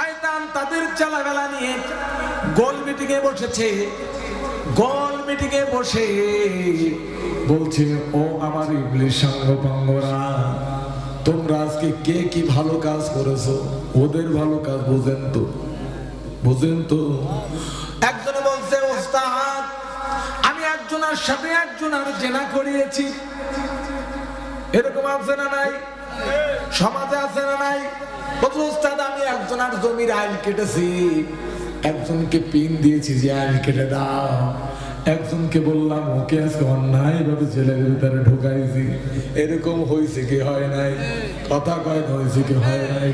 শয়তান তাদের চালাবেলা নিয়ে গোল মিটিং এ বসেছে, গোল মিটিং এ বসে বলছে, ও আমার সঙ্গ পাঙ্গরা তোমরা আজকে কে কি ভালো কাজ করেছ? ওদের ভালো কাজ বোঝেন তো, বুঝেন তো। একজনে বলছে, ওস্তাদ, আমি একজনের সাথে একজনের জেনা করিয়েছি। এরকম আছে না নাই? সমাজে আছে না নাই? ওস্তাদ, আমি একজনের জমির আইল কেটেছি। একজনকে পিন দিয়েছি যে আইল কেটে দাও। একজনকে বললাম, ওকে আজকে অন্যায় ভাবে ছেলের ভিতরে ঢুকাইছি। এরকম হয়েছে কি হয় নাই? কথা কয় হয়েছে কি হয় নাই?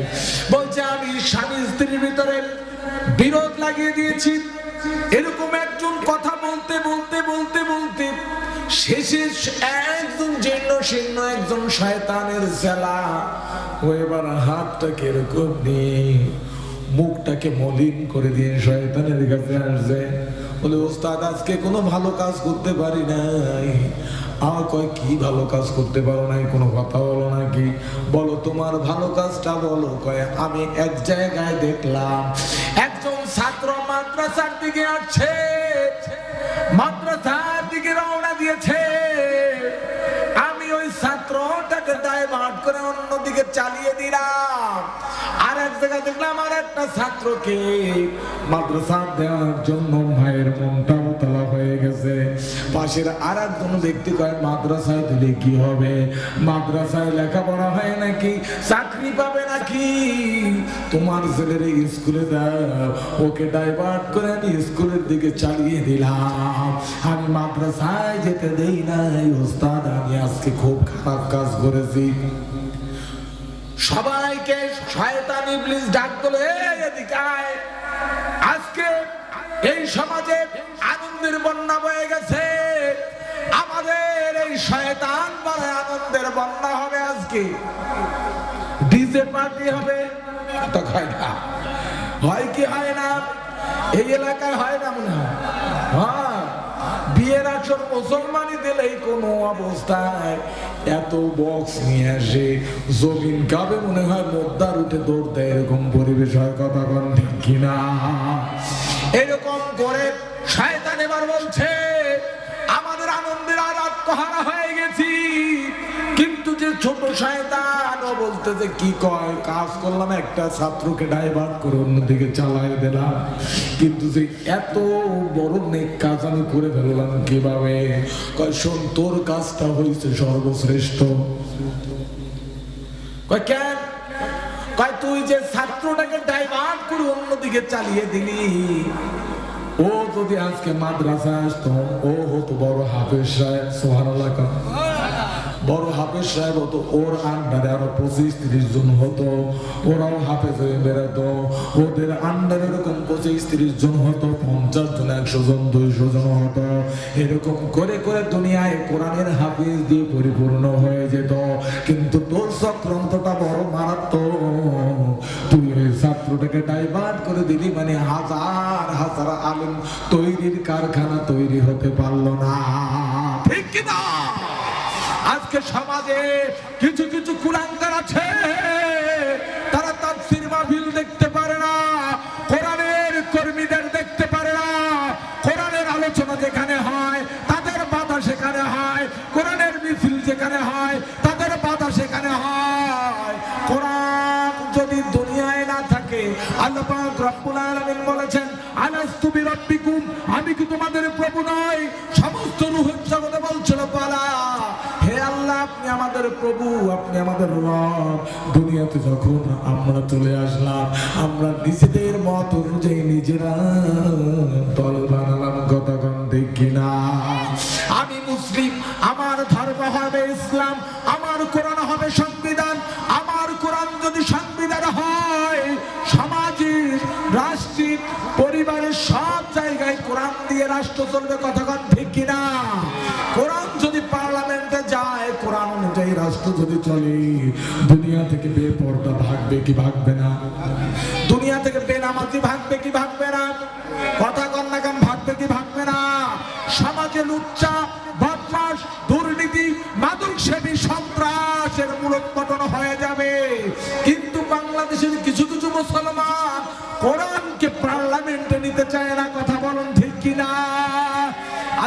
বলছে, আমি স্বামী স্ত্রীর ভিতরে বিরোধ লাগিয়ে দিয়েছি। এরকম একজন কথা বলতে বলতে মুখটাকে মলিন করে দিয়ে শয়তানের কাছে আসছে বলে, ওস্তাদ, আজকে কোনো ভালো কাজ করতে পারি নাই। আমার কি ভালো কাজ করতে পারো নাই? কোনো কথা বলো নাকি? বলো, তোমার ভালো কাজটা বলো। কয়, আমি এক জায়গায় দেখলাম, একজন ছাত্র মাদ্রাসার দিকে আসছে। মাদ্রাসার অন্যদিকে চালিয়ে দিলাম। আর এক জায়গায় দেখলাম আর একটা ছাত্রকে মাদ্রাসা দেওয়ার জন্য ভাইয়ের মনটা উতলা হয়ে গেছে। পাশের আর একজন ব্যক্তি কয়, মাদ্রাসায় দিলে কি হবে? মাদ্রাসায় লেখাপড়া হয় নাকি? চাকরি পাবে নাকি? তোমার ছেলের স্কুলে ওকে ডাইভার্ট করে আমি স্কুলের দিকে চালিয়ে দিলাম। আমি মাদ্রাসায় যেতে দেই নাই। ওস্তাদ, আমি আজকে খুব খারাপ কাজ করেছি। সবাইকে শয়তান ইবলিস ডাক দিল "এই এদিকে। আজকে এই সমাজে আনন্দের বন্যা বয়ে গেছে। আমাদের এই শয়তান বলে আনন্দের বন্যা হবে আজকে। ডিজে পার্টি হবে, তো হয় হয় কি হয় না? এই এলাকায় হয় না মনে হ্যাঁ। বিয়ের দিলেই কোনো অবস্থায়। এত বক্স নিয়ে আসে জমিন কাবে মনে হয় মোদ্দার উঠে দৌড় দেয়, এরকম পরিবেশ হয় কথা ঠিক কিনা? এরকম করে শয়তান এবার বলছে, আমাদের আনন্দের আর আত্মহারা হয়ে যে ছোট শয়তান। ও বলতে যে কি কয়, কাজ করলাম, একটা ছাত্রকে ডাইভার্ট করে অন্যদিকে চালাই দিলাম। কিন্তু যে এত বড় নেক কাজ আমি করে ফেললাম কীভাবে? কয়, শোন, তোর কাজটা হয়েছে সর্বশ্রেষ্ঠ। কয়, কেন? কয়, তুই যে ছাত্রটাকে ডাইভার্ট করে অন্যদিকে চালিয়ে দিলি, ও যদি আজকে মাদ্রাসা আসতো, ও হতো বড় হাফেজ সাহেব সোহানাল্লাহ খান। বড় হাফেজ সাহেব হতো, ওর আন্ডারে আরও পঁচিশ, তিরিশ জন হতো, ওরাও হাফেজ হয়ে বেরোতো ওদের আন্ডারে এরকম পঁচিশ, তিরিশ জন হতো, পঞ্চাশ জন, একশো জন, দুইশো জন হতো। এরকম করে করে দুনিয়ায় কোরআনের হাফিজ দিয়ে পরিপূর্ণ হয়ে যেত। কিন্তু তোর চক্রান্তটা বড় মারাত্মক। তুই ওই ছাত্রটাকে ডাইভার্ট করে দিলি মানে হাজার হাজার আলেম তৈরির কারখানা তৈরি হতে পারল না। ঠিক কিনা? আজকে সমাজে কিছু কিছু কুলাঙ্কার আছে। তারা তাফসির মাহফিল দেখতে পারে না, কোরআনের কর্মীদের দেখতে পারে না। কোরআনের আলোচনা যেখানে হয়, তাদের বাধা সেখানে হয়। কোরআনের মিছিল যেখানে হয়, তাদের বাধা সেখানে হয়। কোরআন যদি দুনিয়ায় না থাকে, আল্লাহ রব্বুল আলামিন বলেছেন, আলাস্তু বিরাব্বিকুম আমি কি তোমাদের প্রভু নই? সমস্ত রূহের জগতে বলছিল পালা আপনি আমাদের প্রভু, আপনি আমাদের রব। দুনিয়াতে যখন আমরা চলে আসলাম, আমরা নিজেদের মত অনুযায়ী নিজেরা দল বানালাম কথা কন? দেখি না আমি মুসলিম, আমার ধর্ম হবে ইসলাম, আমার কোরআন হবে সংবিধান, আমার কোরআন যদি সংবিধান হয়, সমাজের রাষ্ট্রিক পরিবারের সব জায়গায় কোরআন দিয়ে রাষ্ট্র চলবে কথা কতক্ষণ ঠিক কিনা কোরআন যদি পার্লামেন্টে যায় কোরআন রাষ্ট্র যদি চলে, দুনিয়া থেকে বেপর্দা ভাগবে কি ভাগবে না? দুনিয়া থেকে বেনামাজি ভাগবে কি ভাগবে না? কথা কন্যাকাম ভাগবে কি ভাগবে না? সমাজে লুচ্চা, বদমাস, দুর্নীতি মাদক সেবী সন্ত্রাসের মূলোৎপাটন হয়ে যাবে। কিন্তু বাংলাদেশের কিছু কিছু মুসলমান কোরআনকে পার্লামেন্টে নিতে চায় না, কথা কিনা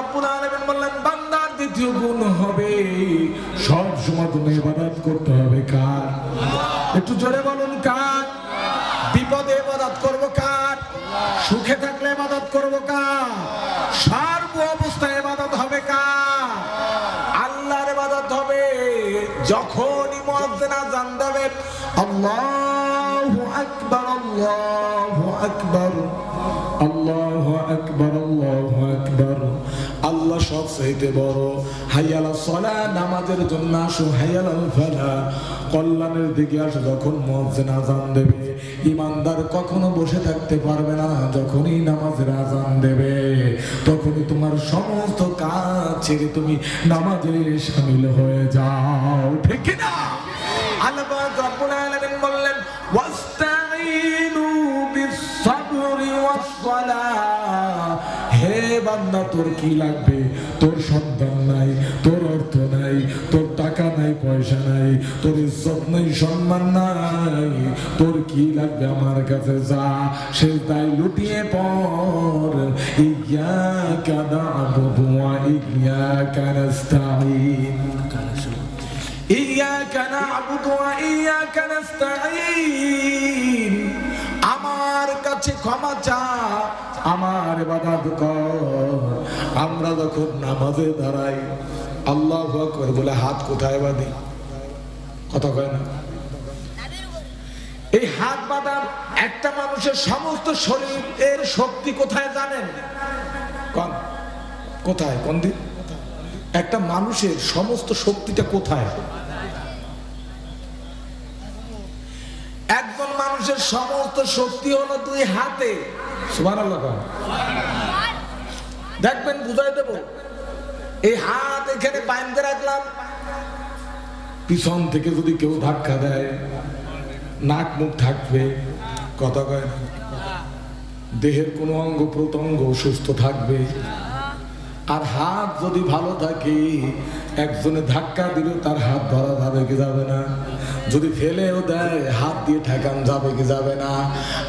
রব্বুল আলামিন বললেন, বান্দার হবে। সব সুখে থাকলে ইবাদত করব কার? সর্ব অবস্থায় ইবাদত হবে কার? আল্লাহর ইবাদত হবে। যখনই মুয়াজ্জিন আযান দেবে, আল্লাহু আকবার আল্লাহু আকবার, আল্লাহু চাইতে বড়। হাইয়ালা সলা, নামাজের জন্য আসো হাইয়ালাল ফালা। কল্যাণের দিকে আসো, যখন মুয়াজ্জিন আযান দেবে। ইমানদার কখনো বসে থাকতে পারবে না, যখনই নামাজের আজান দেবে। তখনই তোমার সমস্ত কাজ ছেড়ে তুমি নামাজে শামিল হয়ে যাও। ঠিক না বললেন হে বান্দা তোর কি লাগবে তোর সন্তান নাই তোর অর্থ নাই তোর টাকা নাই পয়সা নাই তোর ইজ্জত নাই সম্মান নাই তোর কি লাগবে আমার কাছে যা সে তাই লুটিয়ে পর ইয়াকা না'বুদু ওয়া ইয়াকা নাস্তাঈন إياك نعبد وإياك نستعين আমার কাছে ক্ষমা চা, আমার কর। আমরা যখন নামাজে দাঁড়াই, আল্লাহ করে বলে, হাত কোথায় বাঁধি? কথা কয় না। এই হাত বাঁধার একটা মানুষের সমস্ত শরীরের শক্তি কোথায় জানেন? কোন? কোথায়? কোন দিন একটা মানুষের সমস্ত শক্তিটা কোথায় একজন মানুষের সমস্ত শক্তি হলো দুই হাতে। দেখবেন, বুঝাই দেব। এই হাত এখানে বাইন্ধে রাখলাম। পিছন থেকে যদি কেউ ধাক্কা দেয়, নাক মুখ থাকবে। কথা কয়। দেহের কোনো অঙ্গ প্রত্যঙ্গ সুস্থ থাকবে। আর হাত যদি ভালো থাকে, একজনে ধাক্কা দিলেও তার হাত ধরা যাবে কি যাবে না? যদি ফেলেও দেয়, হাত দিয়ে ঠেকান যাবে কি যাবে না।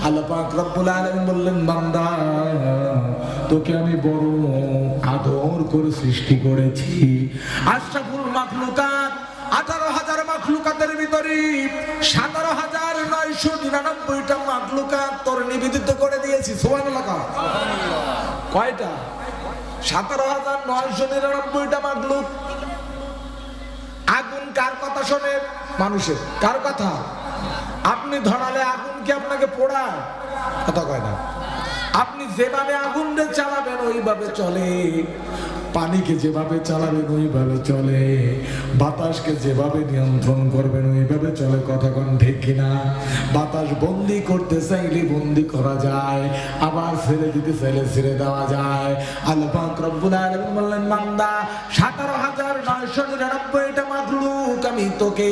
আল্লাহ পাক রব্বুল বললেন, বান্দা, তোকে আমি বড় আদর করে সৃষ্টি করেছি। আশরাফুল মাখলুকাত আঠারো হাজার মাখলুকাতের ভিতরে সতেরো হাজার নয়শো নিরানব্বইটা মাখলুকাত তোর নিবেদিত করে দিয়েছি। সোয়ান কয়টা? সতেরো হাজার নয়শো নিরানব্বইটা মাগলুক আগুন কার কথা শোনে? মানুষের। কার কথা? আপনি ধরালে আগুন কি আপনাকে পোড়ায়? কথা কয় না। আপনি যেভাবে আগুন চালাবেন, ওইভাবে চলে। পানিকে যেভাবে চালাবেন, ওইভাবে চলে। বাতাসকে যেভাবে নিয়ন্ত্রণ করবেন, ওইভাবে চলে। কথা কোন ঠিক কিনা? বাতাস বন্দি করতে চাইলে বন্দি করা যায়। আবার ছেড়ে দিতে চাইলে ছেড়ে দেওয়া যায়। আল্লাহ রব্বুল বললেন, বান্দা 17999টা মাখলুক আমি তোকে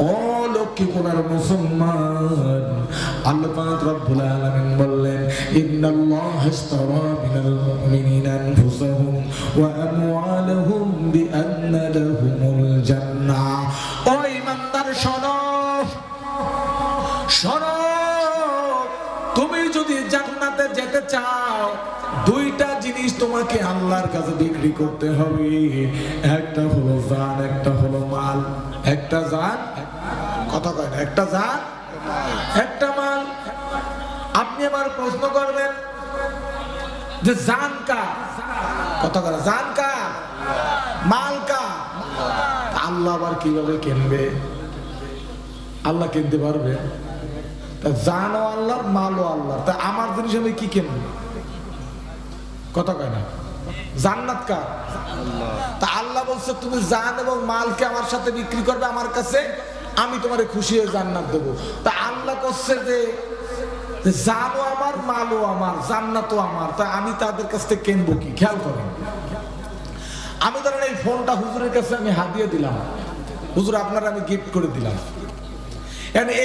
ও লক্ষ্মী কোনার মুসলমান। আল্লাহ রব্বুল আলামিন বললেন, ইন্নাল্লাহ ইশতারা মিনাল মুমিনিনা আনফুসাহুম ওয়া আমওয়ালাহুম বিআন্না লাহুমুল জান্নাহ। ও ইমানদার শোনো। শোনো। তুমি যদি জান্নাতে যেতে চাও, দুইটা জিনিস তোমাকে আল্লাহর কাছে বিক্রি করতে হবে। একটা হলো জান, একটা হলো মাল। একটা জান কথা কয় না, একটা জান একটা মাল। আপনি আবার প্রশ্ন করবেন যে জান কা কথা কয় জান কা মালকা আল্লাহ আবার কীভাবে কিনবে? আল্লাহ কিনতে পারবে? তা জানও আল্লাহর মালও আল্লাহ। তা আমার জিনিস আমি কি কিনবো? কথা কয় না, জান্নাত কার? তা আল্লাহ বলছে, তুমি জান এবং মালকে আমার সাথে বিক্রি করবে আমার কাছে আমি তোমার খুশি হয়ে জান্নাত দেবো। তা আল্লাহ করছে যে জানও আমার, মালও আমার, জান্নাতও আমার, তা আমি তাদের কাছ থেকে কেনবো কি? খেয়াল করেন। আমি ধরেন এই ফোনটা হুজুরের কাছে আমি হাতিয়ে দিলাম। হুজুর, আপনার আমি গিফট করে দিলাম।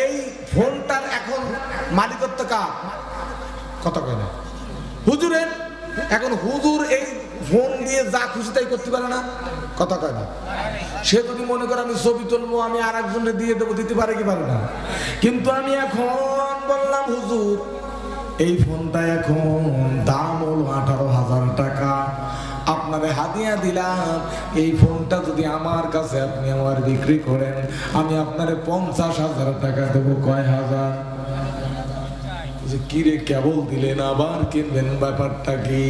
এই ফোনটার এখন মালিকত্ব কার? কথা কয় না। হুজুরের এখন হুজুর এই ফোন দিয়ে যা খুশি তাই করতে পারে না? কথা কয় না। সে যদি মনে করে আমি ছবি তুলবো, আমি আর একজনের দিয়ে দেবো, দিতে পারে কি পারে না? কিন্তু আমি এখন বললাম, হুজুর, এই ফোনটা এখন দাম হলো আঠারো হাজার টাকা। আপনারে হাদিয়া দিলাম, এই ফোনটা যদি আমার কাছে আপনি আমার বিক্রি করেন, আমি আপনারে পঞ্চাশ হাজার টাকা দেবো। কয় হাজার? যে কিরে, কেবল দিলেন আবার কিনবেন ব্যাপারটা কি?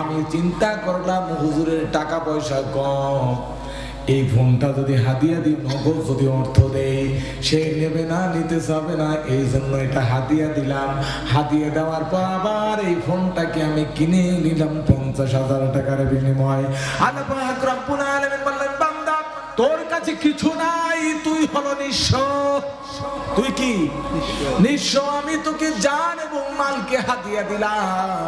আমি চিন্তা করলাম, হুজুরের টাকা পয়সা কম। এই ফোনটা যদি হাতিয়া দিই, নগদ যদি অর্থ দেয় সে নেবে না, নিতে চাবে না, এই জন্য এটা হাতিয়া দিলাম। হাতিয়া দেওয়ার পর আবার এই ফোনটাকে আমি কিনে নিলাম পঞ্চাশ হাজার টাকার বিনিময়। আল্লাহ কাছে কিছু নাই, তুই হলো নিঃস তুই কি? নিঃস্ব। আমি তোকে জান এবং মালকে হাতিয়া দিলাম।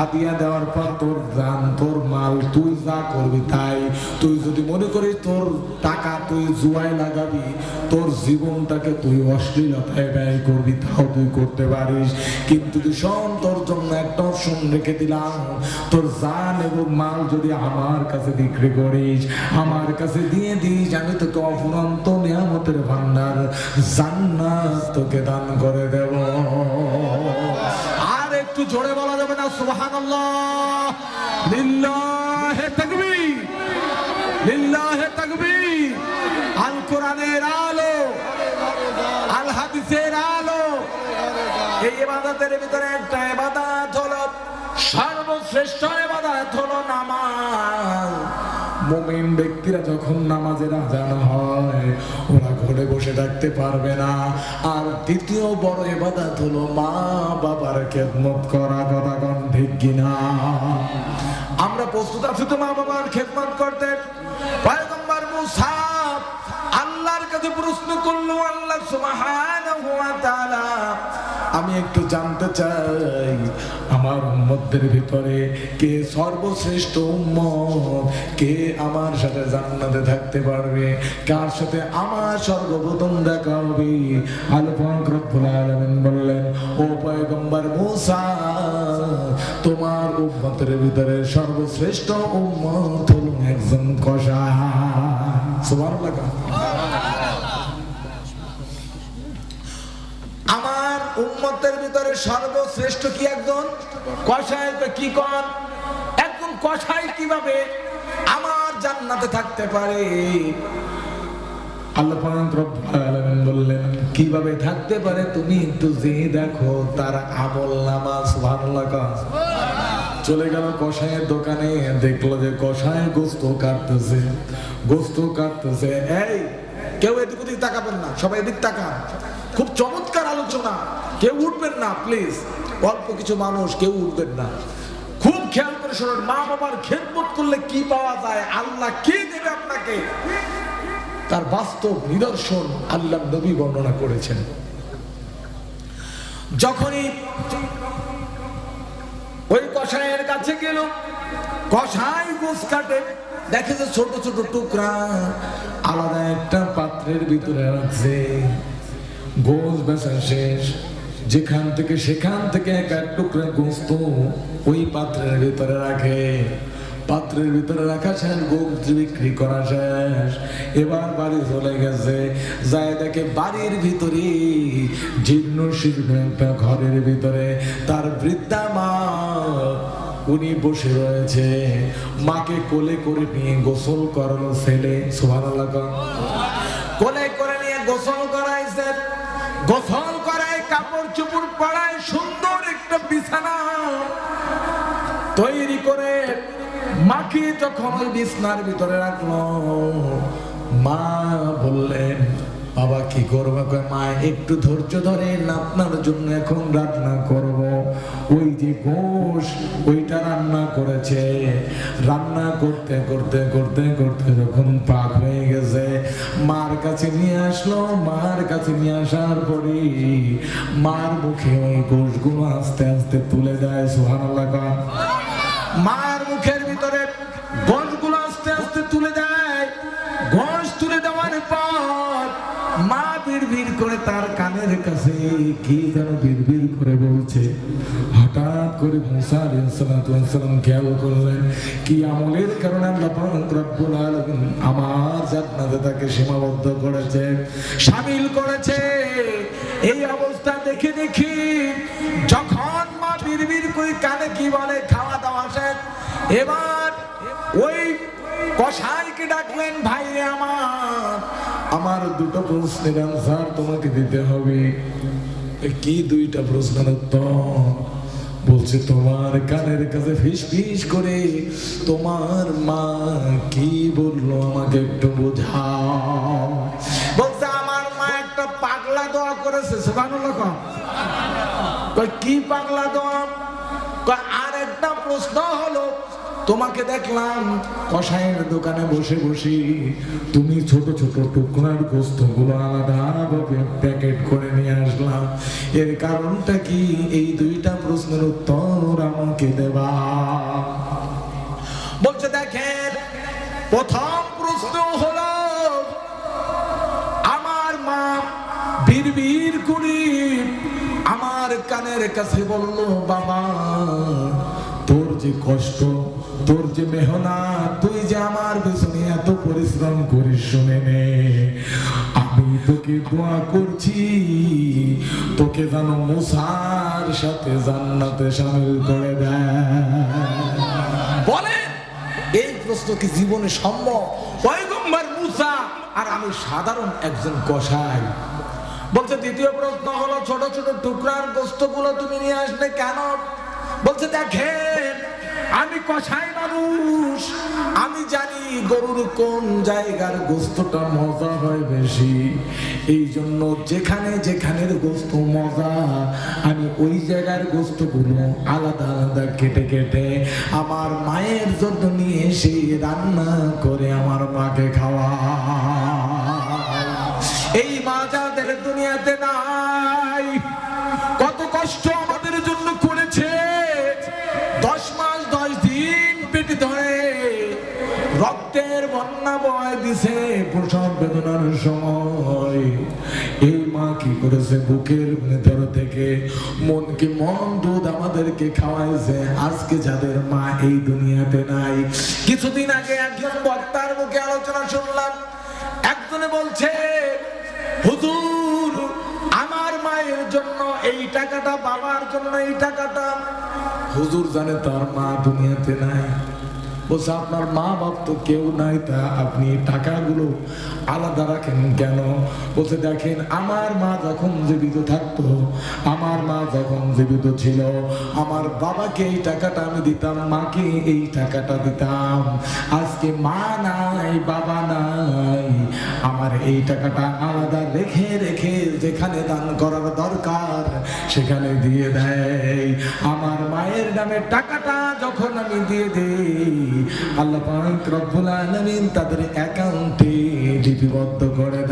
হাদিয়া দেওয়ার পর তোর জান তোর মাল, তুই যা করবি তাই। তুই যদি মনে করিস তোর টাকা তুই জুয়ায় লাগাবি, তোর জীবনটাকে তুই অশ্লীলতায় ব্যয় করবি, তাও তুই করতে পারিস। কিন্তু তুই শোন, তোর জন্য একটা অপশন রেখে দিলাম। তোর জান এবং মাল যদি আমার কাছে বিক্রি করিস, আমার কাছে দিয়ে দিস, আমি তোকে অফুরন্ত নিয়ামতের ভান্ডার জান্নাত তোকে দান করে দেব। জোরে বলা যাবে না, সুবহানাল্লাহ। লিল্লাহে তাকবীর লিল্লাহে তাকবীর। আল কোরআনের আলো আল হাদিসের আলো। এই ইবাদতের ভিতরে একটা ইবাদত হলো, সর্বশ্রেষ্ঠ ইবাদত হলো নামাজ। মুমিন ব্যক্তিরা যখন নামাজের আজান হয় ওরা ঘরে বসে থাকতে পারবে না। আর দ্বিতীয় বড় ইবাদত হলো মা বাবার খেদমত করা কথা কোন ঠিক কিনা। আমরা প্রস্তুত আছি তো মা বাবার খেদমত করতে। পয়গম্বর মুসা আল্লাহর কাছে প্রশ্ন করল, আল্লাহ সুবহানাহু আমি একটু জানতে চাই আমার উম্মতদের ভিতরে কে সর্বশ্রেষ্ঠ উম্মত? কে আমার সাথে জান্নাতে থাকতে পারবে? কার সাথে আমার সর্বপ্রথম দেখা হবে? বললেন, ও পয়গম্বর মুসা, তোমার উম্মতের ভিতরে সর্বশ্রেষ্ঠ উম্মত হলো একজন কষা সুবহানাল্লাহ আমার উম্মতের ভিতরে সর্বশ্রেষ্ঠ কি একজন? কষাই কি কর একজন কষাই কীভাবে আমার জান্নাতে থাকতে পারে? আল্লাহ বললেন কীভাবে থাকতে পারে তুমি একটু যে দেখো তার আমল নামা চলে গেল কষায়ের দোকানে দেখল যে কষায় গোস্ত কাটতেছে গোস্ত কাটতেছে। এই কেউ এদিক ওদিক তাকাবেন না সবাই এদিক তাকান। খুব চমৎকার আলোচনা কেউ উঠবেন না প্লিজ অল্প কিছু মানুষ, কেউ উঠবেন না। খুব খেয়াল করে শোনেন, মা বাবার খেদমত করলে কি পাওয়া যায়? আল্লাহ কি দেবে আপনাকে? তার বাস্তব নিদর্শন আল্লাহ নবী বর্ণনা করেছেন। যখনই ওই কষায়ের কাছে গেল কষাই গোস কাটে। দেখে যে ছোট ছোট টুকরা, আলাদা একটা পাত্রের ভিতরে রাখছে। গোস বেচা শেষ। যেখান থেকে সেখান থেকে এক এক টুকরা গোস্ত ওই পাত্রের ভিতরে রাখে। পাত্রের ভিতরে রাখা শেষ গোস্ত বিক্রি করা শেষ। এবার বাড়ি চলে গেছে। যায় দেখে বাড়ির ভিতরে, জীর্ণ শীর্ণ একটা ঘরের ভিতরে। তার বৃদ্ধা মা, উনি বসে রয়েছে। মাকে কোলে করে নিয়ে গোসল করানো ছেলে, সুবহানাল্লাহ কন। কোলে করে নিয়ে গোসল করাইছে গোসল করায়, কাপড় চুপড় পরায়, সুন্দর একটা বিছানা তৈরি করে মাকে যখন ওই বিছনার ভিতরে রাখল, মা বললেন বাবা কি করব? মা, একটু ধৈর্য ধরেন আপনার জন্য এখন রান্না করব। ওই যে গোশ ওইটা রান্না করেছে। রান্না করতে করতে করতে করতে যখন পাক হয়ে গেছে, মার কাছে নিয়ে আসলো। মার কাছে নিয়ে আসার পরে মার মুখে ওই গোশগুলো আস্তে আস্তে তুলে দেয় সুহানাল্লাহ মার মুখের বিড় করে তার কানের কাছে কি যেন বিড় করে বলছে। হঠাৎ করে মুসা আলাইহিসসালাম খেয়াল করলেন, কি আমলের কারণে আমার জান্নাতে তাকে সীমাবদ্ধ করেছে, সামিল করেছে। এই অবস্থা দেখে দেখি যখন মা বিড় করে কানে কি বলে, খাওয়া দাওয়া শেষ, এবার ওই কসাইকে ডাকলেন ভাই আমার আমার দুটো প্রশ্নের আনসার তোমাকে দিতে হবে। কি দুইটা প্রশ্নের উত্তর? বলছে, তোমার কানের কাছে ফিস ফিস করে তোমার মা কি বলল আমাকে একটু বোঝাও। বলছে, আমার মা একটা পাগলা দোয়া করেছে। কি পাগলা দোয়া? আর একটা প্রশ্ন হলো তোমাকে দেখলাম কষাইয়ের দোকানে বসে বসে। তুমি ছোট ছোট টুকরার গোস্তগুলো আলাদা ভাবে প্যাকেট করে নিয়ে আসলাম। এর কারণটা কি? এই দুইটা প্রশ্নের উত্তর আমাকে দেবা। বলছে, দেখেন, প্রথম প্রশ্ন হলো, আমার মা বীর করি আমার কানের কাছে বলল, বাবা, তোর যে কষ্ট তোর যে মেহনা তুই যে আমার পেছনে এত পরিশ্রম করিস, শুনে নে। আমি তোকে দোয়া করছি, তোকে যেন মুসার সাথে জান্নাতে সামিল করে দেয়। বলেন, এই প্রশ্ন কি জীবনে সম্ভব? পয়গম্বর মুসা আর আমি সাধারণ একজন কসাই। বলছে, দ্বিতীয় প্রশ্ন হলো, ছোট ছোট টুকরার গোস্তগুলো তুমি নিয়ে আসলে কেন? বলছে, দেখেন, আমি কসাই মানুষ। আমি জানি গরুর কোন জায়গার গোস্তটা মজা হয় বেশি। এই জন্য যেখানে যেখানের গোস্ত মজা, আমি ওই জায়গার গোস্তগুলো আলাদা আলাদা কেটে কেটে আমার মায়ের জন্য নিয়ে এসে রান্না করে আমার মাকে খাওয়া এই মা যাদের দুনিয়াতে নাই, কত কষ্ট বন্যা বয় দিছে প্রসব বেদনার সময়। এই মা কি করেছে বুকের ভেতর থেকে? মনকে মন দুধ আমাদেরকে খাওয়াইছে। আজকে যাদের মা এই দুনিয়াতে নাই। কিছুদিন আগে একজন বক্তার মুখে আলোচনা শুনলাম। একজনে বলছে, হুজুর, আমার মায়ের জন্য এই টাকাটা, বাবার জন্য এই টাকাটা। হুজুর জানে তার মা দুনিয়াতে নাই। বলছে, আপনার মা বাপ তো কেউ নাই, তা আপনি টাকাগুলো আলাদা রাখেন কেন? বলছে, দেখেন, আমার মা যখন জীবিত থাকতো, আমার মা যখন জীবিত ছিল, আমার বাবাকে এই টাকাটা আমি দিতাম, মাকে এই টাকাটা দিতাম। আজকে মা নাই, বাবা নাই আমার এই টাকাটা আলাদা রেখে রেখে যেখানে দান করার দরকার, সেখানে দিয়ে দেয়। আমার মায়ের নামে টাকাটা যখন আমি দিয়ে দিই, আল্লাহ পাক রব্বুল আলামিন তাদের অ্যাকাউন্টে লিপিবদ্ধ করে